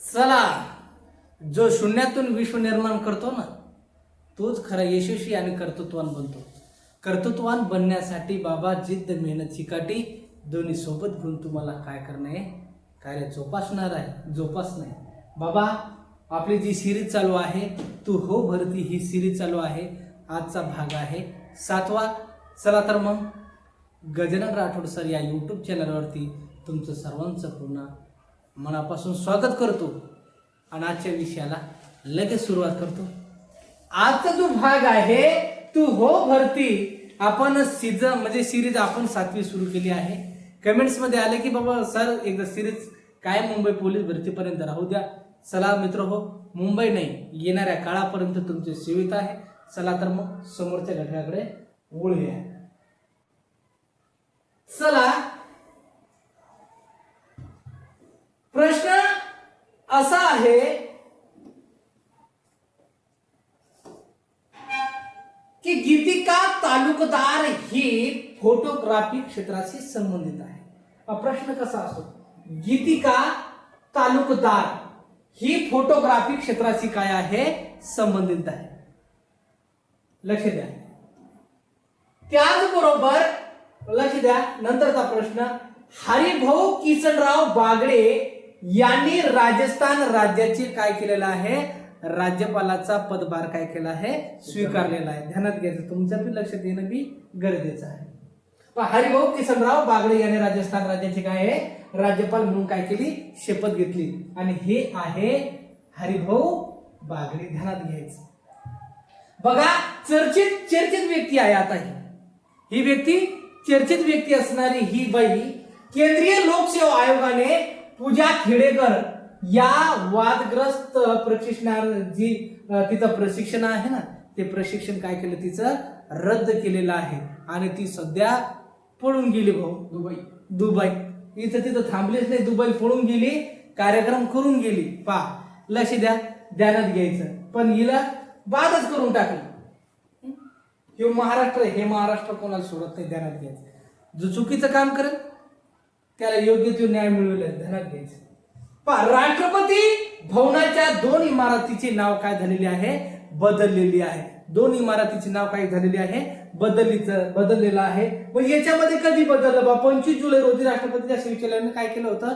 चला जो शून्यातून विश्व निर्माण करतो ना तोच खरा यशस्वी आणि कर्तृत्वान बनतो. कर्तृत्वान बनण्यासाठी बाबा जिद्द मेहनत चिकाटी दोन्ही सोबत घेऊन तुम्हाला काय करणं आहे कार्य जोपासणार आहे. जोपासणं आहे बाबा आपली जी सिरीज चालू आहे तू हो भरती ही सिरीज चालू आहे. आजचा भाग आहे सातवा. चला तर मग गजानन राठोड सर या यूट्यूब चॅनलवरती तुमचं सर्वांचं पुन्हा मनापासून स्वागत करतो. आणि आजच्या विषयाला लगेच सुरुवात करतो. आजचा जो भाग आहे तू हो भरती. आपण सीझ म्हणजे सिरीज आपण सातवी सुरू केली आहे. कमेंट्समध्ये आले की बाबा सर एकदा सिरीज काय मुंबई पोलीस भरतीपर्यंत राहू द्या. चला मित्र हो. मुंबई नाही. येणाऱ्या काळापर्यंत तुमचे सेवित आहे. चला तर मग समोरच्या घटकाकडे वळूया चला प्रश्न असा आहे की गीतिका तालुकदार ही फोटोग्राफी क्षेत्राशी संबंधित आहे. प्रश्न कसा असतो? गीतिका तालुकदार ही फोटोग्राफी क्षेत्राशी काय आहे? संबंधित आहे. लक्ष द्या. त्याचबरोबर लक्ष द्या नंतरचा प्रश्न हरिभाऊ किसनराव बागडे यांनी राजस्थान राज्याचे काय केलेलं आहे? राज्यपालाचा पदभार काय केला आहे? स्वीकारलेला आहे. ध्यानात घ्यायचं. तुमचं पण लक्ष देणं बी गरजेचं आहे. हरिभाऊ किसनराव बागडे यांनी राजस्थान राज्याचे काय आहे? राज्यपाल म्हणून काय केली? शपथ घेतली. आणि हे आहे हरिभाऊ बागडे. ध्यानात घ्यायचं. बघा चर्चित चर्चित व्यक्ती आहे आता ही. ही व्यक्ती चर्चित व्यक्ती असणारी ही बाई केंद्रीय लोकसेवा आयोगाने पूजा खेडेकर या वादग्रस्त प्रशिक्षणार जी तिचं प्रशिक्षण आहे ना ते प्रशिक्षण काय केलं? तिचं रद्द केलेलं आहे. आणि ती सध्या पळून गेली भाऊ. दुबई. दुबई. इथं तिथं थांबलीच नाही. दुबई पळून गेली कार्यक्रम करून गेली. पा लक्ष द्या ध्यानात घ्यायचं. पण हिला बादच करून टाकली. हे? महाराष्ट्र हे महाराष्ट्र कोणाला सोडत नाही? ध्यानात घ्यायचं. जो चुकीचं काम करेल त्याला योग्य तो न्याय मिळवेल ध्यानात पहा राष्ट्रपती भवनाच्या दोन इमारतीचे नाव काय झालेले आहे? बदललेली आहे. दोन इमारतीचे नाव काय झालेली आहे? बदललीच बदललेलं आहे. मग याच्यामध्ये कधी बदललं बा? पंचवीस जुलै रोजी राष्ट्रपतीच्या शिवसेनेने काय केलं होतं?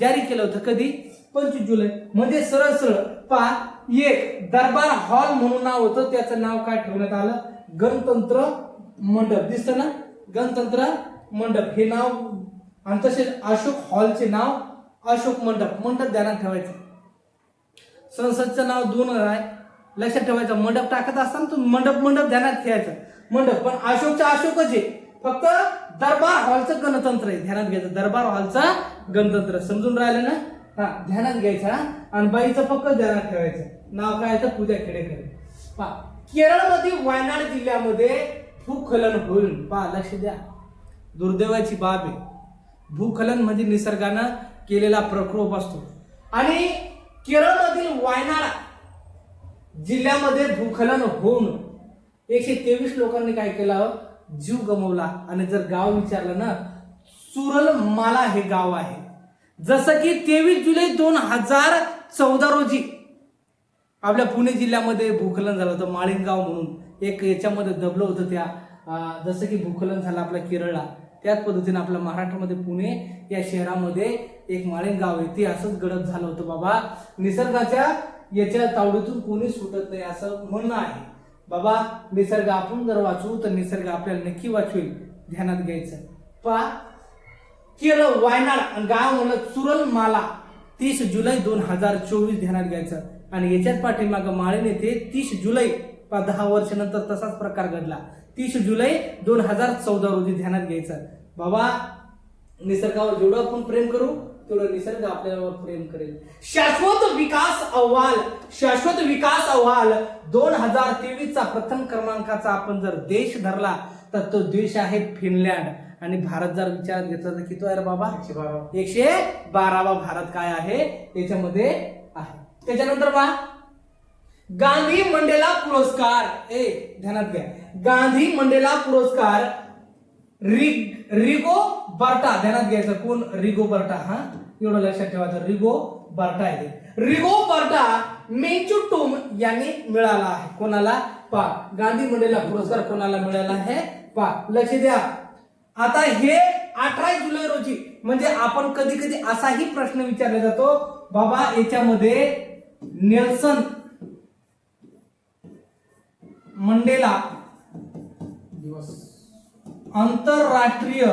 जारी केलं होतं. कधी? पंचवीस जुलै. म्हणजे सरळ सरळ. पहा एक दरबार हॉल म्हणून नाव होतं. त्याचं नाव काय ठेवण्यात आलं? गणतंत्र मंडप. दिसतं ना? गणतंत्र मंडप. हे नाव आणि तसेच अशोक हॉलचे नाव अशोक मंडप मंडप ध्यानात ठेवायचं. संसदचं नाव दोन आहे लक्षात ठेवायचं मंडप टाकत असताना तुम्ही मंडप मंडप ध्यानात ठेवायचं. मंडप पण अशोकचं अशोकच आहे. फक्त दरबार हॉलचं गणतंत्र आहे ध्यानात घ्यायचं. दरबार हॉलचं गणतंत्र. समजून राहिलं ना? हा ध्यानात घ्यायचा आणि बाईचं फक्त ध्यानात ठेवायचं. नाव काय तर पूजा खेडेकर. पहा केरळमध्ये वायनाड जिल्ह्यामध्ये भूखलन होईल. पहा लक्ष द्या. दुर्दैवाची बाब आहे. भूखलन म्हणजे निसर्गानं केलेला प्रकोप असतो. आणि केरळमधील वायनाड जिल्ह्यामध्ये भूखलन होऊन एकशे तेवीस लोकांनी काय केलं? जीव गमवला. आणि जर गाव विचारलं ना सुरलमाला हे गाव आहे. जसं की तेवीस जुलै दोन हजार चौदा रोजी आपल्या पुणे जिल्ह्यामध्ये भूखलन झालं होतं माळिंगाव म्हणून. एक याच्यामध्ये दबलं होतं त्या जसं की भूखलन झालं आपल्या केरळला. त्याच पद्धतीने आपल्या महाराष्ट्रामध्ये पुणे या शहरामध्ये एक माळिंगाव आहे ते असंच गडप झालं होतं बाबा. निसर्गाच्या याच्या तावडीतून कोणी सुटत नाही असं म्हणणं आहे. बाबा निसर्ग आपण जर वाचू तर निसर्ग आपल्याला नक्की वाचवेल. ध्यानात घ्यायचं. पा केरळ वायनाड गाव म्हणलं सुरल माला तीस जुलै दोन हजार चोवीस ध्यानात घ्यायचं. आणि याच्याच पाठीमागं माळेन येथे तीस जुलै पा दहा वर्षानंतर तसाच प्रकार घडला. तीस जुलै दोन हजार चौदा रोजी ध्यानात घ्यायचं बाबा निसर्गावर जेवढं आपण प्रेम करू तेवढं निसर्ग आपल्यावर प्रेम करेल. शाश्वत विकास अहवाल शाश्वत विकास अहवाल दोन हजार तेवीस चा प्रथम क्रमांकाचा आपण जर देश धरला तर तो देश आहे फिनलँड. आणि भारत जर विचारात घेतला तर किती आहे बाबा? एकशे बारावा भारत काय आहे? याच्यामध्ये आहे. त्याच्यानंतर बा गांधी मंडेला पुरस्कार. ए ध्यानात घ्या. गांधी मंडेला पुरस्कार. रिग रिगो बर्टा. ध्यानात घ्यायचं कोण? रिगो बर्टा. हा? एवढं लक्षात ठेवायचं रिगो बर्टा आहे रिगो बर्टा मेंचुटुम यांनी मिळाला आहे. कोणाला? पा गांधी मंडेला पुरस्कार कोणाला मिळाला आहे? पा लक्ष द्या. आता हे अठरा जुलै रोजी म्हणजे आपण कधी कधी असाही प्रश्न विचारला जातो बाबा याच्यामध्ये नेल्सन मंडेला दिवस. आंतरराष्ट्रीय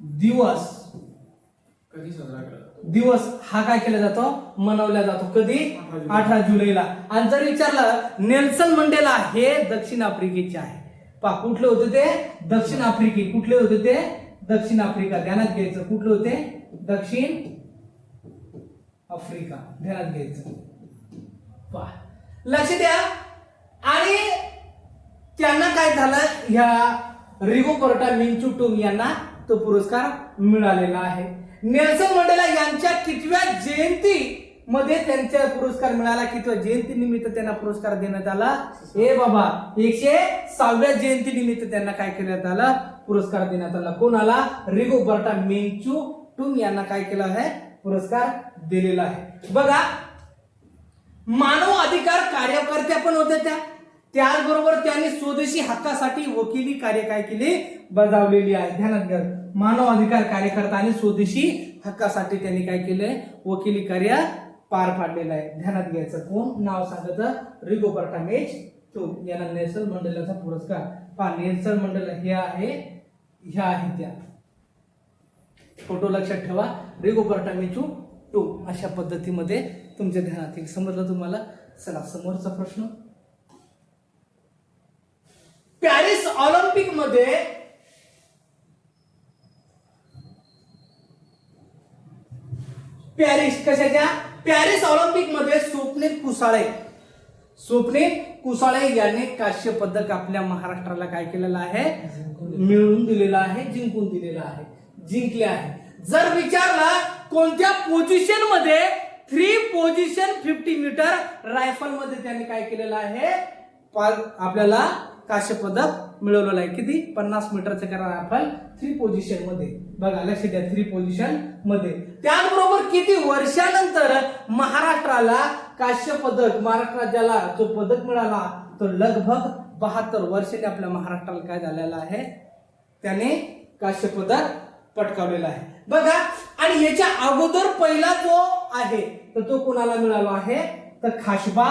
दिवस. कधी साजरा केला दिवस हा काय केला जातो? मनवला जातो. कधी? अठरा जुलैला. आणि जर विचारलं नेल्सन मंडेला हे दक्षिण आफ्रिकेचे आहे. पा कुठले होते ते? दक्षिण आफ्रिके. कुठले होते ते? दक्षिण आफ्रिका. ध्यानात घ्यायचं. कुठले होते? दक्षिण आफ्रिका. ध्यानात घ्यायचं. पा लक्ष द्या. आणि त्यांना काय झालं? ह्या रिगो कोर्टा मिंचू टुंग यांना तो पुरस्कार मिळालेला आहे. नेल्सन मंडेला यांच्या कितव्या जयंती मध्ये त्यांचा पुरस्कार मिळाला कितव्या जयंती निमित्त त्यांना पुरस्कार देण्यात आला? हे बाबा एकशे सहाव्या जयंती निमित्त त्यांना काय करण्यात आलं? पुरस्कार देण्यात आला. कोणाला रिगो बर्टा मेंचू टुंग यांना काय केलं आहे? पुरस्कार दिलेला आहे. बघा मानव अधिकार कार्यकर्त्या पण होत्या त्या. त्याचबरोबर त्यांनी स्वदेशी हक्कासाठी वकिली कार्य काय केले? बजावलेली आहे. ध्यानात घ्या मानव अधिकार कार्यकर्ता आणि स्वदेशी हक्कासाठी त्यांनी काय केलंय? वकिली कार्य पार पाडलेलं आहे. ध्यानात घ्यायचं कोण? नाव सांगत रिगो पर्टामेज तो यांना नेल्सन मंडलाचा पुरस्कार. पहा नेल्सन मंडल हे आहे ह्या आहे त्या. फोटो लक्षात ठेवा. रिगो टू टू अशा पद्धतीमध्ये तुमच्या ध्यानात येईल. समजलं तुम्हाला? चला समोरचा प्रश्न. पॅरिस ऑलिम्पिकमध्ये पॅरिस कशाच्या? पॅरिस ऑलिम्पिकमध्ये स्वप्नील कुसाळे. स्वप्नील कुसाळे यांनी काश्य पदक आपल्या महाराष्ट्राला काय केलेलं आहे? मिळवून दिलेलं आहे जिंकून दिलेलं आहे. जिंकले आहे. जर विचारला कोणत्या पोझिशनमध्ये थ्री पोझिशन फिफ्टी मीटर रायफलमध्ये त्यांनी काय केलेलं आहे? आपल्याला काश्य पदक मिळवलेलं आहे. किती? पन्नास मीटरचं करा रायफल थ्री पोझिशनमध्ये. बघा लक्ष द्या थ्री पोझिशनमध्ये. त्याचबरोबर किती वर्षानंतर महाराष्ट्राला काश्य पदक महाराष्ट्र राज्याला जो पदक मिळाला तो लगभग बहात्तर वर्षाने आपल्या महाराष्ट्राला काय झालेला आहे? त्याने काश्य पदक पटकावलेला आहे. बघा आणि याच्या अगोदर पहिला जो आहे तर तो कोणाला मिळाला आहे? तर खाशबा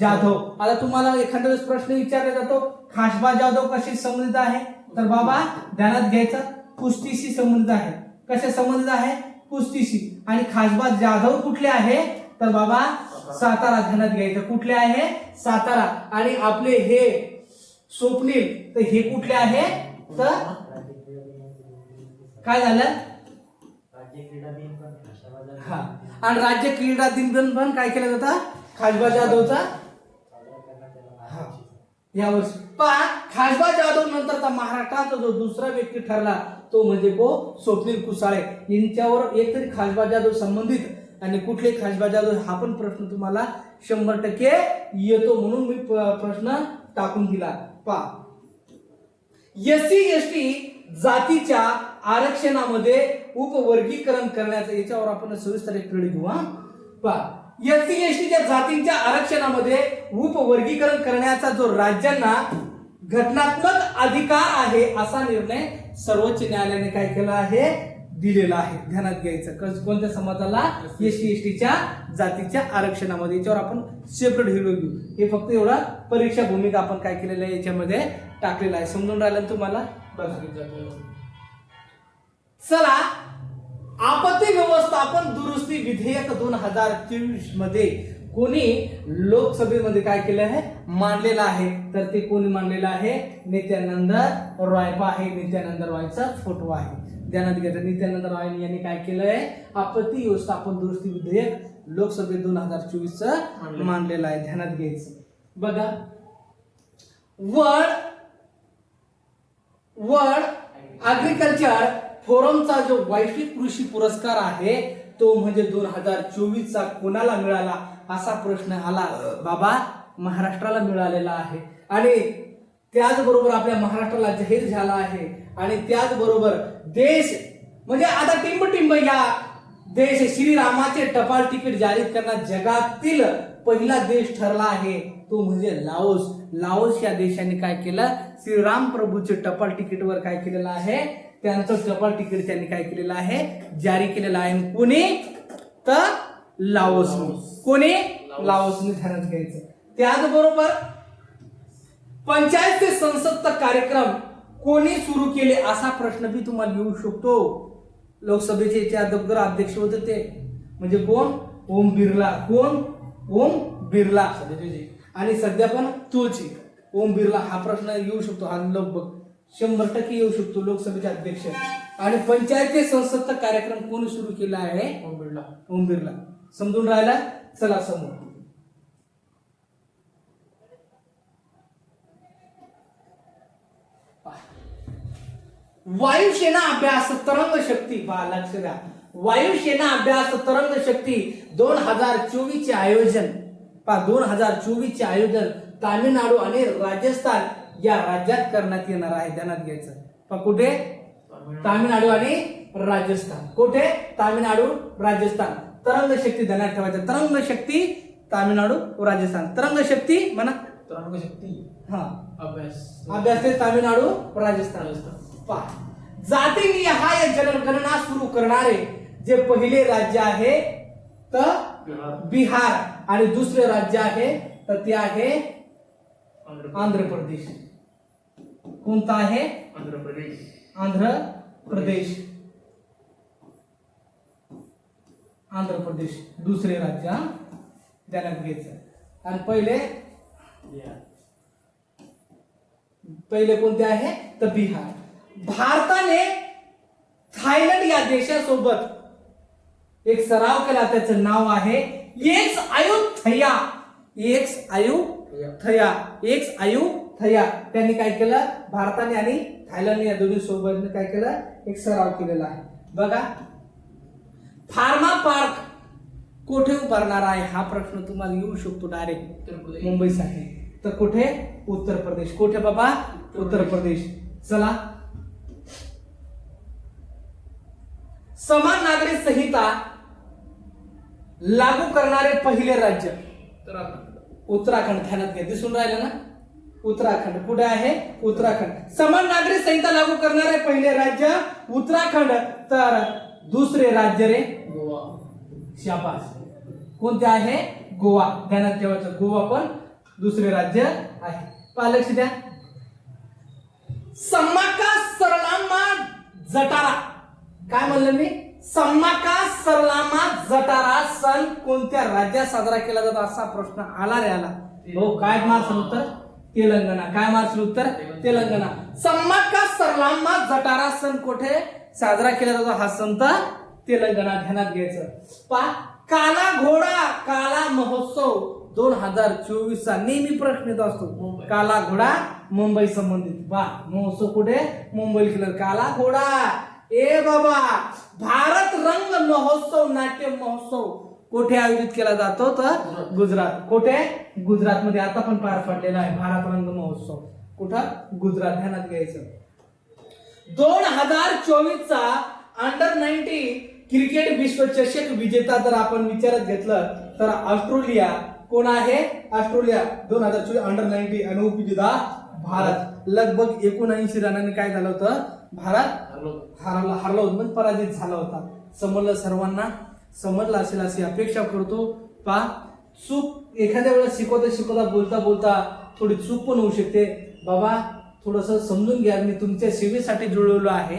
जाधव. आता तुम्हाला एखाद्या वेळेस प्रश्न विचारला जातो खाशबा जाधव कशी संबंधित आहे? तर बाबा ध्यानात घ्यायचं कुस्तीशी संबंधित आहे. कशा संबंधित आहे? कुस्तीशी. आणि खासबा जाधव कुठले आहे? तर बाबा सातारा ध्यानात घ्यायचं. कुठले आहे? सातारा. आणि आपले हे स्वप्नील तर हे कुठले आहे? तर काय झालं राज्य क्रीडा दिन पण खाशाबाजार हा. आणि राज्य क्रीडा दिन पण पण काय केला जाता? खासबा जाधवचा? साजरा करण्यात येणार हा. आहे. या वर्षी. पहा खासबा जाधव नंतरचा महाराष्ट्राचा जो दुसरा व्यक्ती ठरला तो म्हणजे को स्वप्नील कुसाळे. यांच्यावर एकतरी खासबा जाधव संबंधित आणि कुठले खासबा जाधव हा पण प्रश्न तुम्हाला शंभर टक्के येतो म्हणून मी प- प्रश्न टाकून दिला. पहा एस सी एस टी जातीच्या आरक्षणामध्ये उपवर्गीकरण करण्याचं याच्यावर आपण सविस्तर एक पिढी घेऊ हा? एस सी एस टीच्या जातींच्या आरक्षणामध्ये उपवर्गीकरण करण्याचा जो राज्यांना घटनात्मक अधिकार आहे असा निर्णय सर्वोच्च न्यायालयाने काय केला आहे? दिलेला आहे. ध्यानात घ्यायचं. कोणत्या समाजाला? एस टी एस टीच्या जातीच्या आरक्षणामध्ये. याच्यावर आपण सेपरेट हिरो घेऊ. हे फक्त एवढा परीक्षा भूमिका आपण काय केलेलं आहे याच्यामध्ये टाकलेलं आहे. समजून राहिलं तुम्हाला? बघा. चला आपत्ती व्यवस्थापन दुरुस्ती विधेयक दोन हजार चोवीसमध्ये कोणी लोकसभेमध्ये काय केलं आहे? मांडलेलं आहे. तर ते कोणी मांडलेलं आहे? नित्यानंद रॉय पा आहे. नित्यानंद रॉयचा फोटो आहे. ध्यानात घ्यायचं नित्यानंद रॉय यांनी काय केलं आहे? आपत्ती व्यवस्थापन दुरुस्ती विधेयक लोकसभेत दोन हजार चोवीस मांडलं. मांडलेलं आहे. ध्यानात घ्यायचं. बघा वर्ल्ड वर्ल्ड अग्रिकल्चर फोरमचा जो वैश्विक कृषी पुरस्कार आहे तो म्हणजे दोन हजार चोवीस चा कोणाला मिळाला असा प्रश्न आला? बाबा महाराष्ट्राला मिळालेला आहे. आणि त्याचबरोबर आपल्या महाराष्ट्राला जाहीर झाला आहे. आणि त्याचबरोबर देश म्हणजे आता टिंब टिंब या देश श्रीरामाचे टपाल तिकीट जारी करण्यात जगातील पहिला देश ठरला आहे तो म्हणजे लाओस. लाओस या देशाने काय केलं? श्रीराम प्रभूचे टपाल तिकीटवर काय केलेलं आहे? त्यांचं टपाल तिकीट त्यांनी काय केलेलं आहे? जारी केलेलं आहे. कोणी? तर लाओस कोणी? लाओसने ध्यानात घ्यायचं. त्याचबरोबर पंचायत ते संसद कार्यक्रम कोणी सुरू केले असा प्रश्न बी तुम्हाला येऊ शकतो. लोकसभेचे याचे अध्यक्ष अध्यक्ष होते ते. म्हणजे कोण? ओम बिर्ला. कोण? ओम बिर्ला. जे. आणि सध्या पण आहे. ओम बिर्ला हा प्रश्न येऊ शकतो. हा लगभग शंभर टक्के येऊ शकतो लोकसभेचे अध्यक्ष. आणि पंचायती संसदचा कार्यक्रम कोणी सुरू केला आहे? कोण बिडला ओम बिर्ला. समजून राहिला? चला समोर. वायुसेना अभ्यास तरंग शक्ती पहा लक्ष द्या. वायुसेना अभ्यास तरंग शक्ती दोन हजार चोवीस चे आयोजन पहा दोन हजार चोवीस चे आयोजन तामिळनाडू आणि राजस्थान या राज्यात करण्यात येणार आहे ध्यानात घ्यायचं. पहा कुठे? तामिळनाडू. आणि राजस्थान. कुठे? तामिळनाडू राजस्थान. तरंग शक्ती ध्यानात ठेवायचं. तरंग शक्ती तामिळनाडू राजस्थान. तरंग शक्ती म्हणा. तरंग शक्ती. हा. अभ्यास. अभ्यास ते तामिळनाडू राजस्थान. राजस्थान. पहा. जातीनिहाय जनगणना सुरू करणारे जे पहिले राज्य आहे तर बिहार. आणि दुसरे राज्य आहे तर ते आहे आंध्र प्रदेश. कोणता आहे? आंध्र प्रदेश. आंध्र प्रदेश. आंध्र प्रदेश. दुसरे राज्य हा? ध्यानात घ्यायचं. आणि पहिले? पहिले कोणते आहे? तर बिहार. भारताने थायलंड या देशासोबत एक सराव केला. त्याचं नाव आहे एक्स आयुथया. एक्स आयुथया. एक्स आयुथया त्यांनी काय केलं? भारताने आणि थायलंड या दोन्ही सोबत काय केलं? एक सराव केलेला आहे. बघा. फार्मा पार्क कुठे उभारणार आहे? हा प्रश्न तुम्हाला येऊ शकतो डायरेक्ट मुंबईसाठी तर कुठे? उत्तर प्रदेश. कुठे बाबा? उत्तर प्रदेश. चला. समान नागरिक संहिता लागू करणारे पहिले राज्य. उत्तराखंड. उत्तराखंड ध्यानात घ्या. दिसून राहिलं ना? उत्तराखंड. कुठे आहे? उत्तराखंड. समान नागरी संहिता लागू करणारे पहिले राज्य. उत्तराखंड तर दुसरे राज्य रे गोवा. शाबास. कोणते आहे? गोवा. ध्यानात ठेवायचं. गोवा पण दुसरे राज्य आहे. पहा लक्ष द्या. सम्माका सरलामा जटारा. काय म्हणलं मी? सम्माका सरलामा जटारा सण कोणत्या राज्यात साजरा केला जातो असा प्रश्न आला रे आला हो काय मार्सल उत्तर? तेलंगणा. काय मार्सल उत्तर? तेलंगणा. सम्माका सरलामा जटारा सण कुठे? साजरा केला जातो हा संत तेलंगणा ध्यानात घ्यायचं. पा काला घोडा काला महोत्सव. दोन हजार चोवीस चा नेहमी प्रश्न येत असतो. काला घोडा मुंबई संबंधित. वा महोत्सव कुठे? मुंबई केलं. काला घोडा. ए बाबा भारत रंग महोत्सव नाट्य महोत्सव. कुठे आयोजित केला जातो तर गुजरात. कुठे? गुजरात मध्ये आता पण पार पडलेला आहे. भारत रंग महोत्सव. कुठं? गुजरात. ध्यानात घ्यायचं. दोन हजार चोवीस चा अंडर नाईन्टी क्रिकेट विश्वचषक विजेता जर आपण विचारात घेतलं तर ऑस्ट्रेलिया कोण आहे? ऑस्ट्रेलिया. दोन हजार चोवीस अंडर नाईन्टी आणि उपविजेता भारत. लगभग एकोणऐंशी रनांनी काय झालं होतं? भारत हारला हारला होता म्हणजे पराजित झाला होता. समजलं सर्वांना? समजलं असेल अशी अपेक्षा करतो. पा चूक एखाद्या वेळेस शिकवता शिकवता बोलता बोलता थोडी चूक पण होऊ शकते. बाबा थोडंसं समजून घ्या मी तुमच्या सेवेसाठी जुळवलो आहे.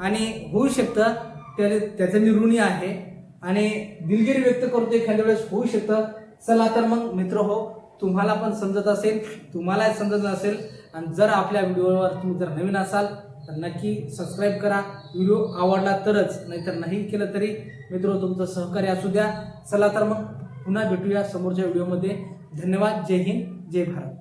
आणि होऊ शकतं त्याने त्याचं मी ऋणी आहे. आणि दिलगिरी व्यक्त करतो एखाद्या वेळेस होऊ शकतं. चला तर मग मित्र हो तुम्हाला पण समजत असेल तुम्हालाही समजत असेल. आणि जर आपल्या व्हिडिओवर तुम्ही जर नवीन असाल तर नक्की सबस्क्राईब करा. व्हिडिओ आवडला तरच नाहीतर नाही केलं तरी मित्र तुमचं सहकार्य असू द्या. चला तर मग पुन्हा भेटूया समोरच्या व्हिडिओमध्ये धन्यवाद. जय हिंद. जय भारत.